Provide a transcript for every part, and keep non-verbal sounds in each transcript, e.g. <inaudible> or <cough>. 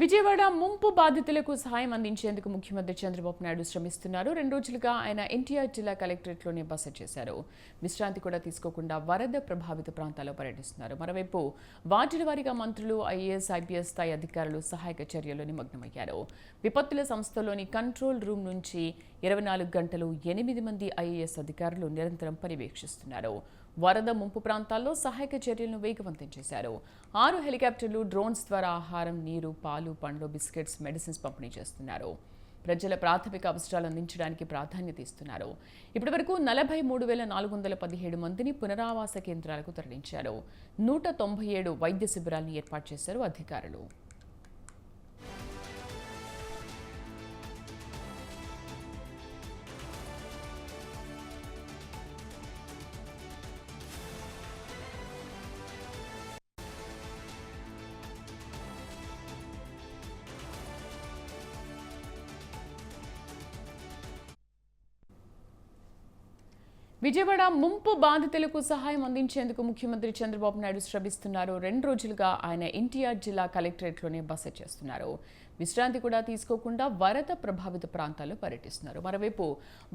విజయవాడ ముంపు బాధితులకు సహాయం అందించేందుకు ముఖ్యమంత్రి చంద్రబాబు నాయుడు శ్రమిస్తున్నారు. రెండు రోజులుగా ఆయన ఎన్టీఆర్ జిల్లా కలెక్టరేట్లోనే బస చేశారు. విశ్రాంతి కూడా తీసుకోకుండా వరద ప్రభావిత ప్రాంతాల్లో పర్యటిస్తున్నారు. మరోవైపు వార్డుల వారీగా మంత్రులు ఐఏఎస్ ఐపీఎస్ స్థాయి అధికారులు సహాయక చర్యల్లో నిమగ్నమయ్యారు. విపత్తుల సంస్థలోని కంట్రోల్ రూమ్ నుంచి ఇరవై నాలుగు గంటలు ఎనిమిది మంది ఐఏఎస్ అధికారులు నిరంతరం పర్యవేక్షిస్తున్నారు. వరద ముంపు ప్రాంతాల్లో సహాయక చర్యలను వేగవంతం చేశారు. ఆరు హెలికాప్టర్లు డ్రోన్స్ ద్వారా ఆహారం నీరు పాలు పండ్లు బిస్కెట్స్ మెడిసిన్స్ పంపిణీ చేస్తున్నారు. ప్రజల ప్రాథమిక అవసరాలు అందించడానికి ప్రాధాన్యత ఇస్తున్నారు. ఇప్పటివరకు నలభై మూడు వేల నాలుగు వందల పదిహేడు మందిని పునరావాస కేంద్రాలకు తరలించారు. నూట తొంభై ఏడు వైద్య శిబిరాలను ఏర్పాటు చేశారు అధికారులు. విజయవాడ ముంపు బాధితులకు సహాయం అందించేందుకు ముఖ్యమంత్రి చంద్రబాబు నాయుడు శ్రమిస్తున్నారు. రెండు రోజులుగా ఆయన ఎన్టీఆర్ జిల్లా కలెక్టరేట్లోనే బస చేస్తున్నారు. విశ్రాంతి కూడా తీసుకోకుండా వరద ప్రభావిత ప్రాంతాల్లో పర్యటిస్తున్నారు. మరోవైపు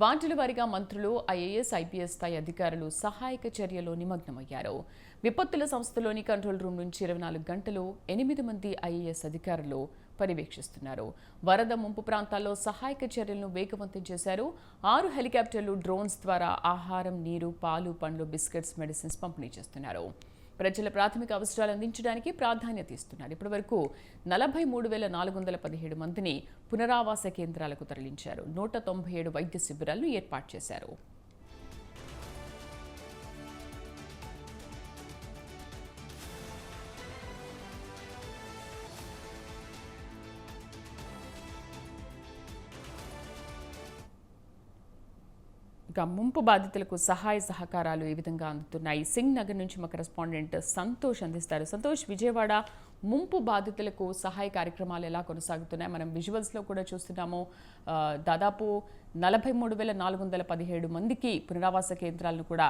వార్డుల వారీగా మంత్రులు ఐఏఎస్ ఐపీఎస్ స్థాయి అధికారులు సహాయక చర్యలో నిమగ్నమయ్యారు. విపత్తుల సంస్థలోని కంట్రోల్ రూమ్ నుంచి ఇరవై నాలుగు గంటలు ఎనిమిది మంది ఐఏఎస్ అధికారులు పర్యవేక్షిస్తున్నారు. వరద ముంపు ప్రాంతాల్లో సహాయక చర్యలను వేగవంతం చేశారు. ఆరు హెలికాప్టర్లు డ్రోన్స్ ద్వారా ఆహారం నీరు పాలు పండ్లు బిస్కెట్స్ మెడిసిన్స్ పంపిణీ చేస్తున్నారు. ప్రజల ప్రాథమిక అవసరాలు అందించడానికి ప్రాధాన్యత ఇస్తున్నారు. ఇప్పటివరకు నలభై మూడు వేల నాలుగు వందల పదిహేడు మందిని పునరావాస కేంద్రాలకు తరలించారు. నూట తొంభై ఏడు వైద్య శిబిరాలను ఏర్పాటు చేశారు. ఇక ముంపు బాధితులకు సహాయ సహకారాలు ఈ విధంగా అందుతున్నాయి. సింగ్ నగర్ నుంచి మా కరెస్పాండెంట్ సంతోష్ అందిస్తారు. సంతోష్ విజయవాడ ముంపు బాధితులకు సహాయ కార్యక్రమాలు ఎలా కొనసాగుతున్నాయి? మనం విజువల్స్లో కూడా చూస్తున్నాము. దాదాపు నలభై మూడు వేల నాలుగు వందల పదిహేడు మందికి పునరావాస కేంద్రాలను కూడా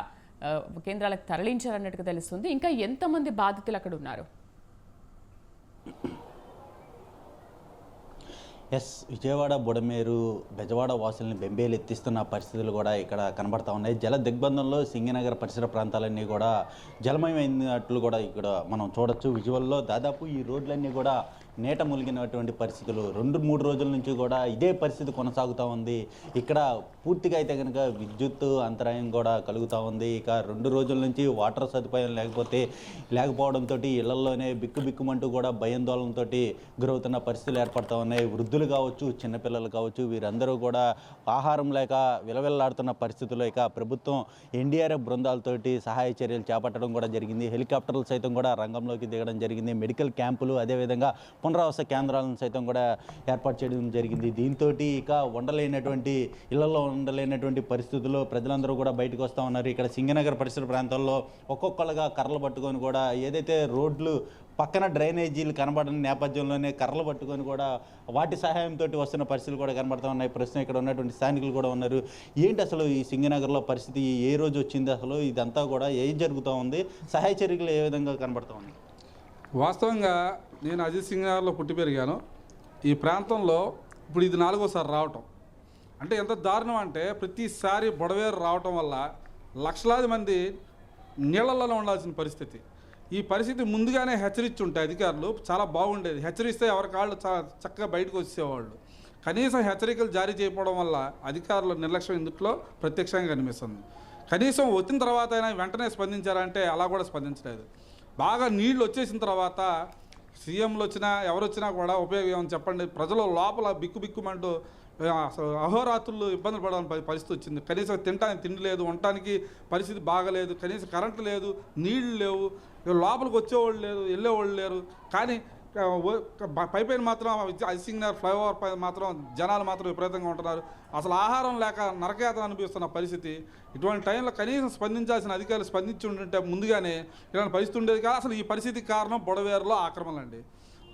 కేంద్రాలకు తరలించారన్నట్టుగా తెలుస్తుంది. ఇంకా ఎంతమంది బాధితులు అక్కడ ఉన్నారు? ఎస్ విజయవాడ బుడమేరు బెజవాడ వాసుల్ని బెంబేలు ఎత్తిస్తున్న పరిస్థితులు కూడా ఇక్కడ కనబడతా ఉన్నాయి. జల దిగ్బంధంలో సింగనగర్ పరిసర ప్రాంతాలన్నీ కూడా జలమయమైనట్లు కూడా ఇక్కడ మనం చూడొచ్చు. విజువల్లో దాదాపు ఈ రోడ్లన్నీ కూడా నేట ములిగినటువంటి పరిస్థితులు. రెండు మూడు రోజుల నుంచి కూడా ఇదే పరిస్థితి కొనసాగుతూ ఉంది. ఇక్కడ పూర్తిగా అయితే కనుక విద్యుత్ అంతరాయం కూడా కలుగుతూ ఉంది. ఇక రెండు రోజుల నుంచి వాటర్ సదుపాయం లేకపోతే లేకపోవడంతో ఇళ్ళలోనే బిక్కుబిక్కుమంటూ కూడా భయాందోళనతో గురవుతున్న పరిస్థితులు ఏర్పడుతూ ఉన్నాయి. వృద్ధులు కావచ్చు చిన్నపిల్లలు కావచ్చు వీరందరూ కూడా ఆహారం లేక విలవిల్లాడుతున్న పరిస్థితుల్లో ఇక ప్రభుత్వం ఎన్డీఆర్ఎఫ్ బృందాలతోటి సహాయ చర్యలు చేపట్టడం కూడా జరిగింది. హెలికాప్టర్లు సైతం కూడా రంగంలోకి దిగడం జరిగింది. మెడికల్ క్యాంపులు అదేవిధంగా పునరావాస కేంద్రాలను సైతం కూడా ఏర్పాటు చేయడం జరిగింది. దీంతో ఇక ఉండలేనటువంటి ఇళ్ళలో ఉండలేనటువంటి పరిస్థితుల్లో ప్రజలందరూ కూడా బయటకు వస్తూ ఉన్నారు. ఇక్కడ సింగనగర్ పరిసర ప్రాంతాల్లో ఒక్కొక్కరుగా కర్రలు పట్టుకొని కూడా ఏదైతే రోడ్లు పక్కన డ్రైనేజీలు కనబడని నేపథ్యంలోనే కర్రలు పట్టుకొని కూడా వాటి సహాయంతో వస్తున్న పరిస్థితులు కూడా కనబడుతూ ఉన్నాయి. ప్రస్తుతం ఇక్కడ ఉన్నటువంటి స్థానికులు కూడా ఉన్నారు. ఏంటి అసలు ఈ సింగనగర్లో పరిస్థితి? ఏ రోజు వచ్చింది అసలు? ఇదంతా కూడా ఏం జరుగుతూ ఉంది? సహాయ చర్యలు ఏ విధంగా కనబడుతూ ఉంది వాస్తవంగా నేను అజిత్ సింగ్ నగర్లో పుట్టి పెరిగాను. ఈ ప్రాంతంలో ఇప్పుడు ఇది నాలుగోసారి రావటం. అంటే ఎంత దారుణం అంటే ప్రతిసారి బొడవేరు రావటం వల్ల లక్షలాది మంది నీళ్ళల్లో ఉండాల్సిన పరిస్థితి. ఈ పరిస్థితి ముందుగానే హెచ్చరించి ఉంటాయి అధికారులు. చాలా బాగుండేది. హెచ్చరిస్తే ఎవరి కాళ్ళు చక్కగా బయటకు వచ్చేవాళ్ళు కనీసం హెచ్చరికలు జారీ చేయకపోవడం వల్ల అధికారుల నిర్లక్ష్యం ఇందుట్లో ప్రత్యక్షంగా కనిపిస్తుంది. కనీసం వచ్చిన తర్వాత అయినా వెంటనే స్పందించారంటే అలా కూడా స్పందించలేదు. బాగా నీళ్ళు వచ్చేసిన తర్వాత సీఎంలు వచ్చినా ఎవరు వచ్చినా కూడా ఉపయోగం ఏమని చెప్పండి? ప్రజలు లోపల బిక్కు బిక్కుమంటూ అసలు అహోరాత్రులు ఇబ్బందులు పడాలని పరిస్థితి వచ్చింది. కనీసం తినడానికి తిండి లేదు ఉండటానికి పరిస్థితి బాగలేదు కనీసం కరెంటు లేదు నీళ్ళు లేవు లోపలికి వచ్చేవాళ్ళు లేరు వెళ్ళేవాళ్ళు లేరు. కానీ పైపైన మాత్రం ప- నగర్ ఫ్లైఓవర్ పై మాత్రం జనాలు మాత్రం విపరీతంగా ఉంటున్నారు. అసలు ఆహారం లేక నరకయాత్ర అనిపిస్తున్న పరిస్థితి. ఇటువంటి టైంలో కనీసం స్పందించాల్సిన అధికారులు స్పందించి ఉంటుంటే ముందుగానే ఇలాంటి పరిస్థితి ఉండేది కాదు. అసలు ఈ పరిస్థితికి కారణం బుడవేరులో ఆక్రమణలు అండి.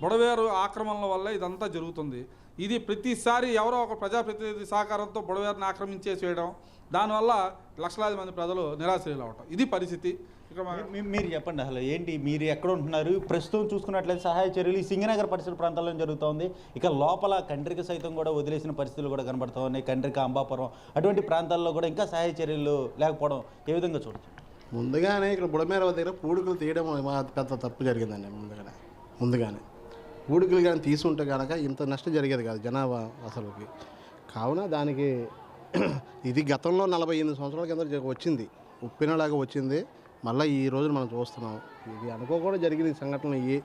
బుడవేరు ఆక్రమణల వల్ల ఇదంతా జరుగుతుంది. ఇది ప్రతిసారి ఎవరో ఒక ప్రజాప్రతినిధి సహకారంతో బుడవేరుని ఆక్రమించేసి వేయడం దానివల్ల లక్షలాది మంది ప్రజలు నిరాశ్రయులు అవటం ఇది పరిస్థితి. మీరు చెప్పండి అసలు ఏంటి? మీరు ఎక్కడ ఉంటున్నారు? ప్రస్తుతం చూసుకున్నట్లయితే సహాయ చర్యలు ఈ సింగనగర్ పరిసర ప్రాంతాల్లో జరుగుతోంది. ఇక లోపల కండ్రిక సైతం కూడా వదిలేసిన పరిస్థితులు కూడా కనబడుతూ ఉన్నాయి. కండ్రిక అంబాపురం అటువంటి ప్రాంతాల్లో కూడా ఇంకా సహాయ చర్యలు లేకపోవడం ఏ విధంగా చూడొచ్చు? ముందుగానే ఇక్కడ బుడమేర దగ్గర పూడుకులు తీయడం మా పెద్ద తప్పు జరిగిందండి ముందుగానే. ముందుగానే. పూడుకులు కానీ తీసుంటే కనుక ఇంత నష్టం జరిగేది కాదు జనాభా అసలుకి. కావున దానికి <clears throat> ఇది గతంలో నలభై ఎనిమిది సంవత్సరాల కింద వచ్చింది. ఉప్పినలాగా వచ్చింది. మళ్ళీ ఈ రోజున మనం చూస్తున్నాం. ఇది అనుకోకుండా జరిగింది ఈ సంఘటనలు ఇవి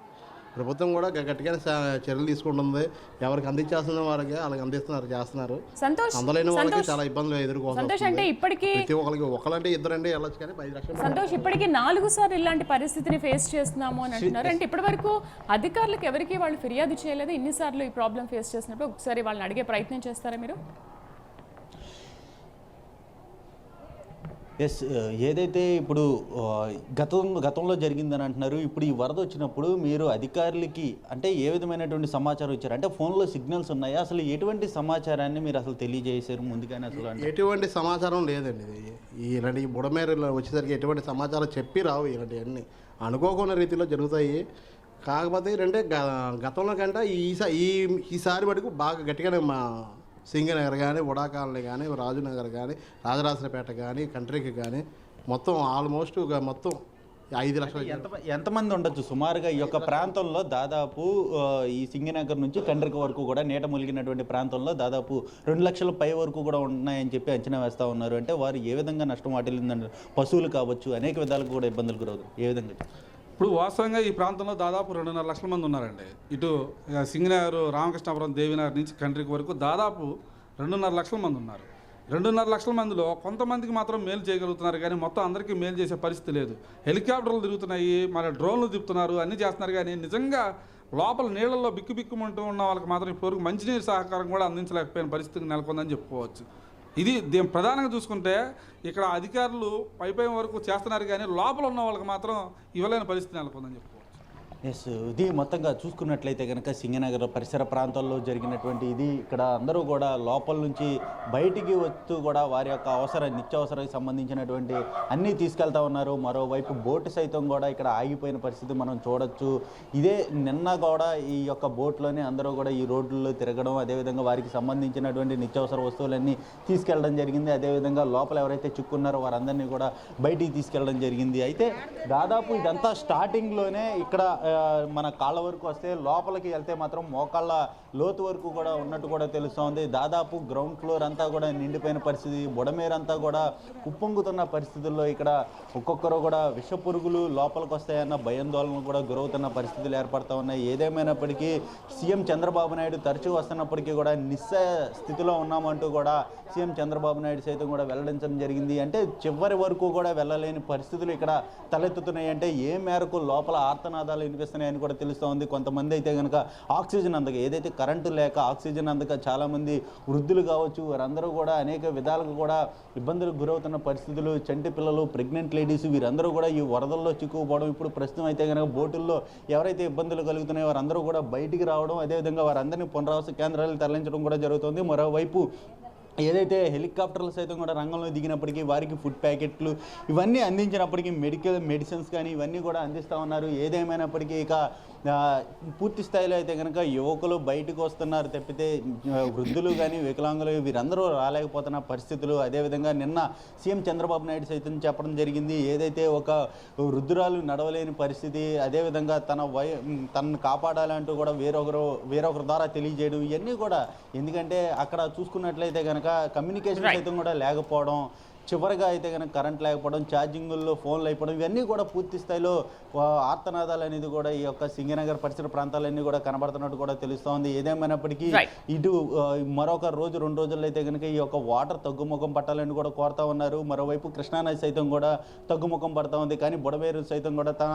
ప్రభుత్వం కూడా గ- గట్టిగానే స- చర్యలు తీసుకుంటుంది. ఎవరికి అందించాల్సిన వారికి వాళ్ళకి అందిస్తున్నారు చేస్తున్నారు. సంతోష్ అందలేని వాళ్ళకి చాలా ఇబ్బందులు ఎదుర్కోవాల్సి సంతోష్ అంటే. ఇప్పటికీ ప్రతి ఒక్కరికి ఒకరంటే ఇద్దరంటే వెళ్ళొచ్చు కానీ పది లక్షలు సంతోష్ ఇప్పటికీ నాలుగు సార్లు ఇలాంటి పరిస్థితిని ఫేస్ చేస్తున్నాము అని అంటున్నారు. అంటే ఇప్పటి వరకు అధికారులకు ఎవరికి వాళ్ళు ఫిర్యాదు చేయలేదు. ఇన్నిసార్లు ఈ ప్రాబ్లం ఫేస్ చేసినప్పుడు ఒకసారి వాళ్ళని అడిగే ప్రయత్నం చేస్తారా మీరు? ఎస్ uh, ఏదైతే ఇప్పుడు uh, గతం గతంలో జరిగిందని అంటున్నారు ఇప్పుడు ఈ వరద వచ్చినప్పుడు మీరు అధికారులకి అంటే ఏ విధమైనటువంటి సమాచారం ఇచ్చారు? అంటే ఫోన్లో సిగ్నల్స్ ఉన్నాయా? అసలు ఎటువంటి సమాచారాన్ని మీరు అసలు తెలియజేశారు ముందుగానే అసలు అంటే? ఎటువంటి సమాచారం లేదండి ఇలాంటి బుడమేరలో వచ్చేసరికి ఎటువంటి సమాచారం చెప్పి రావు ఇలాంటివన్నీ అనుకోకున్న రీతిలో జరుగుతాయి. కాకపోతే ఏంటంటే గ- గతంలో కంటే ఈసా ఈ ఈసారి మటుకు బాగా గట్టిగానే మా సింగనగర్ కానీ ఉడా కాలనీ కానీ రాజునగర్ కానీ రాజరాజపేట కానీ కంట్రీకి కానీ మొత్తం ఆల్మోస్ట్ ఒక మొత్తం ఐదు లక్షల ఎంత ఎంతమంది ఉండొచ్చు? సుమారుగా ఈ యొక్క ప్రాంతంలో దాదాపు ఈ సింగనగర్ నుంచి కండ్రిక వరకు కూడా నీట ములిగినటువంటి ప్రాంతంలో దాదాపు రెండు లక్షల పై వరకు కూడా ఉన్నాయని చెప్పి అంచనా వేస్తూ ఉన్నారు. అంటే వారు ఏ విధంగా నష్టం వాటిల్లిందంటే పశువులు కావచ్చు అనేక విధాలుగా కూడా ఇబ్బందులు గురవుతారు ఏ విధంగా? ఇప్పుడు వాస్తవంగా ఈ ప్రాంతంలో దాదాపు రెండున్నర లక్షల మంది ఉన్నారండి. ఇటు ఇక సింగనగర్ రామకృష్ణాపురం దేవినగర్ నుంచి కంట్రీకి వరకు దాదాపు రెండున్నర లక్షల మంది ఉన్నారు. రెండున్నర లక్షల మందిలో కొంతమందికి మాత్రం మేలు చేయగలుగుతున్నారు కానీ మొత్తం అందరికీ మేలు చేసే పరిస్థితి లేదు. హెలికాప్టర్లు తిరుగుతున్నాయి మరి డ్రోన్లు తిప్పుతున్నారు అన్నీ చేస్తున్నారు కానీ నిజంగా లోపల నీళ్ళల్లో బిక్కు బిక్కుమంటూ ఉన్న వాళ్ళకి మాత్రం ఇప్పటివరకు మంచినీరు సహకారం కూడా అందించలేకపోయిన పరిస్థితి నెలకొందని చెప్పుకోవచ్చు. ఇది దీని ప్రధానంగా చూసుకుంటే ఇక్కడ అధికారులు పై పై వరకు చేస్తున్నారు కానీ లోపల ఉన్న వాళ్ళకి మాత్రం ఇవ్వలేని పరిస్థితి నెలకొందని చెప్పు ఎస్ ఇది మొత్తంగా చూసుకున్నట్లయితే కనుక సింగనగర్ పరిసర ప్రాంతాల్లో జరిగినటువంటి ఇది. ఇక్కడ అందరూ కూడా లోపల నుంచి బయటికి వస్తూ కూడా వారి యొక్క అవసర నిత్యావసరానికి సంబంధించినటువంటి అన్నీ తీసుకెళ్తా ఉన్నారు. మరోవైపు బోటు సైతం కూడా ఇక్కడ ఆగిపోయిన పరిస్థితి మనం చూడొచ్చు. ఇదే నిన్న కూడా ఈ యొక్క బోట్లోనే అందరూ కూడా ఈ రోడ్లలో తిరగడం అదేవిధంగా వారికి సంబంధించినటువంటి నిత్యావసర వస్తువులన్నీ తీసుకెళ్ళడం జరిగింది. అదేవిధంగా లోపల ఎవరైతే చిక్కున్నారో వారందరినీ కూడా బయటికి తీసుకెళ్ళడం జరిగింది. అయితే దాదాపు ఇదంతా స్టార్టింగ్లోనే ఇక్కడ మన కాళ్ళ వరకు వస్తే లోపలికి వెళ్తే మాత్రం మోకాళ్ళ లోతు వరకు కూడా ఉన్నట్టు కూడా తెలుస్తోంది. దాదాపు గ్రౌండ్ ఫ్లోర్ అంతా కూడా నిండిపోయిన పరిస్థితి. బుడమేరంతా కూడా ఉప్పొంగుతున్న పరిస్థితుల్లో ఇక్కడ ఒక్కొక్కరు కూడా విష పురుగులు లోపలికి వస్తాయన్న భయాందోళన కూడా గురవుతున్న పరిస్థితులు ఏర్పడతా ఉన్నాయి. ఏదేమైనప్పటికీ సీఎం చంద్రబాబు నాయుడు తరచూ వస్తున్నప్పటికీ కూడా నిస్స స్థితిలో ఉన్నామంటూ కూడా సీఎం చంద్రబాబు నాయుడు సైతం కూడా వెల్లడించడం జరిగింది. అంటే చివరి వరకు కూడా వెళ్ళలేని పరిస్థితులు ఇక్కడ తలెత్తుతున్నాయి. అంటే ఏ మేరకు లోపల ఆర్తనాదాలు కనిపిస్తున్నాయని కూడా తెలుస్తోంది. కొంతమంది అయితే కనుక ఆక్సిజన్ అందక ఏదైతే కరెంటు లేక ఆక్సిజన్ అందక చాలామంది వృద్ధులు కావచ్చు వారందరూ కూడా అనేక విధాలుగా కూడా ఇబ్బందులకు గురవుతున్న పరిస్థితులు చంటి పిల్లలు ప్రెగ్నెంట్ లేడీస్ వీరందరూ కూడా ఈ వరదల్లో చిక్కుకుపోవడం ఇప్పుడు ప్రస్తుతం అయితే కనుక బోటుల్లో ఎవరైతే ఇబ్బందులు కలుగుతున్నాయో వారందరూ కూడా బయటికి రావడం అదేవిధంగా వారందరినీ పునరావాస కేంద్రాలు తరలించడం కూడా జరుగుతుంది. మరోవైపు ఏదైతే హెలికాప్టర్లు సైతం కూడా రంగంలో దిగినప్పటికీ వారికి ఫుడ్ ప్యాకెట్లు ఇవన్నీ అందించినప్పటికీ మెడికల్ మెడిసిన్స్ కానీ ఇవన్నీ కూడా అందిస్తూ ఉన్నారు. ఏదేమైనప్పటికీ ఇక పూర్తి స్థాయిలో అయితే కనుక యువకులు బయటకు వస్తున్నారు తప్పితే వృద్ధులు కానీ వికలాంగులు వీరందరూ రాలేకపోతున్న పరిస్థితులు. అదేవిధంగా నిన్న సీఎం చంద్రబాబు నాయుడు సైతం చెప్పడం జరిగింది. ఏదైతే ఒక వృద్ధురాలు నడవలేని పరిస్థితి అదేవిధంగా తన వయ తనను కాపాడాలంటూ కూడా వేరొకరు వేరొకరి ద్వారా తెలియజేయడం ఇవన్నీ కూడా. ఎందుకంటే అక్కడ చూసుకున్నట్లయితే కనుక కమ్యూనికేషన్ సైతం కూడా లేకపోవడం చివరిగా అయితే కనుక కరెంట్ లేకపోవడం ఛార్జింగుల్లో ఫోన్లు అయిపోవడం ఇవన్నీ కూడా పూర్తి స్థాయిలో ఆర్తనాదాలు అనేది కూడా ఈ యొక్క సింగనగర్ పరిసర ప్రాంతాలన్నీ కూడా కనబడుతున్నట్టు కూడా తెలుస్తోంది. ఏదేమైనప్పటికీ Right. ఇటు మరొక రోజు రెండు రోజుల్లో అయితే కనుక ఈ యొక్క వాటర్ తగ్గుముఖం పట్టాలని కూడా కోరుతా ఉన్నారు. మరోవైపు కృష్ణానది సైతం కూడా తగ్గుముఖం పడతా ఉంది. కానీ బుడవేరు సైతం కూడా తన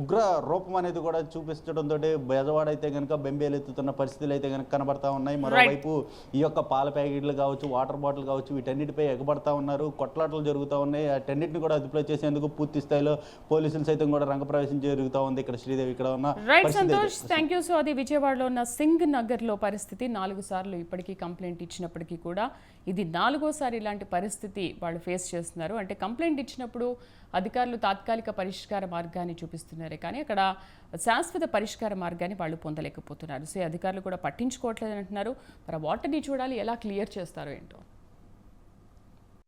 ఉగ్ర రూపం అనేది కూడా చూపించడంతో బెజవాడ అయితే కనుక బెంబేలు ఎత్తుతున్న పరిస్థితులు అయితే కనుక కనబడతా ఉన్నాయి. మరోవైపు ఈ యొక్క పాల ప్యాకెట్లు కావచ్చు వాటర్ బాటిల్ కావచ్చు వీటన్నిటిపై ఎగబడతా ఉన్నారు. కొట్ట తొక్లాటలు జరుగుతూ ఉన్నాయి. అటన్నిటిని కూడా అదుపులో చేసేందుకు పూర్తి స్థాయిలో పోలీసులు సైతం కూడా రంగప్రవేశం జరుగుతూ ఉంది. ఇక్కడ శ్రీదేవి ఇక్కడ ఉన్న right. Santosh thank you. So అది విజయవాడలో ఉన్న సింగ్ నగర్లో పరిస్థితి నాలుగు సార్లు ఇప్పటికీ కంప్లైంట్ ఇచ్చినప్పటికీ కూడా ఇది నాలుగోసారి ఇలాంటి పరిస్థితి వాళ్ళు ఫేస్ చేస్తున్నారు. అంటే కంప్లైంట్ ఇచ్చినప్పుడు అధికారులు తాత్కాలిక పరిష్కార మార్గాన్ని చూపిస్తున్నారు కానీ అక్కడ శాశ్వత పరిష్కార మార్గాన్ని వాళ్ళు పొందలేకపోతున్నారు. సో అధికారులు కూడా పట్టించుకోవట్లేదు అంటున్నారు మరి వాటిని చూడాలి ఎలా క్లియర్ చేస్తారో ఏంటో?